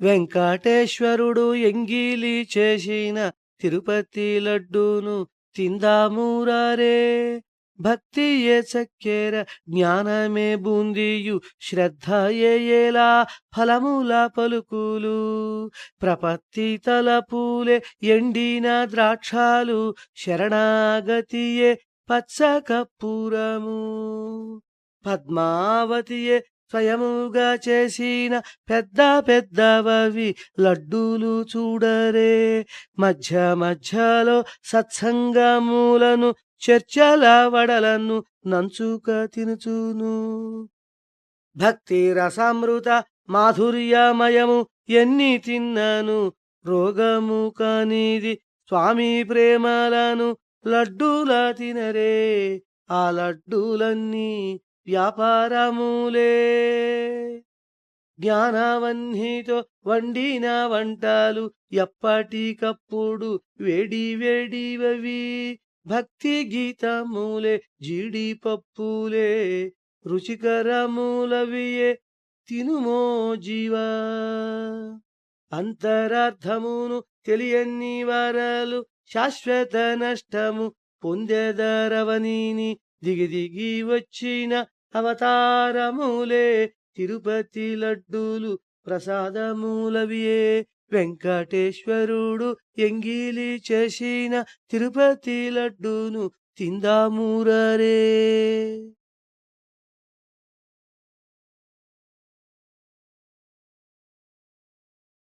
వెంకటేశ్వరుడు ఎంగిలి చేసిన తిరుపతి లడ్డూను తిందామూరారే భక్తియే చక్కెర జ్ఞానమే బూందియు శ్రద్ధయే ఎలా ఫలముల పలుకులు. ప్రపత్తి తలపూలే ఎండిన ద్రాక్షాలు శరణాగతియే పచ్చ కప్పురము పద్మావతియే స్వయముగా చేసిన పెద్ద పెద్దవవి లడ్డూలు చూడరే. మధ్య మధ్యలో సత్సంగములను చర్చల వడలను నంచుక తినుచును. భక్తి రసామృత మాధుర్యమయము ఎన్ని తిన్నను రోగము కానిది స్వామి ప్రేమలను లడ్డూల తినరే. ఆ లడ్డూలన్నీ వ్యాపారములే. జ్ఞానవన్నితో వండిన వంటలు ఎప్పటికప్పుడు వేడి వేడివవి. భక్తి గీతములే జీడిపప్పులే రుచికరములవియే తినుమో జీవా. అంతరార్థమును తెలియని వరలు శాశ్వత నష్టము పొందెదరవనీని దిగి దిగి వచ్చిన అవతారములే తిరుపతి లడ్డూలు ప్రసాదములవియే. వెంకటేశ్వరుడు ఎంగిలి చేసిన తిరుపతి లడ్డూను తిందామూరరే.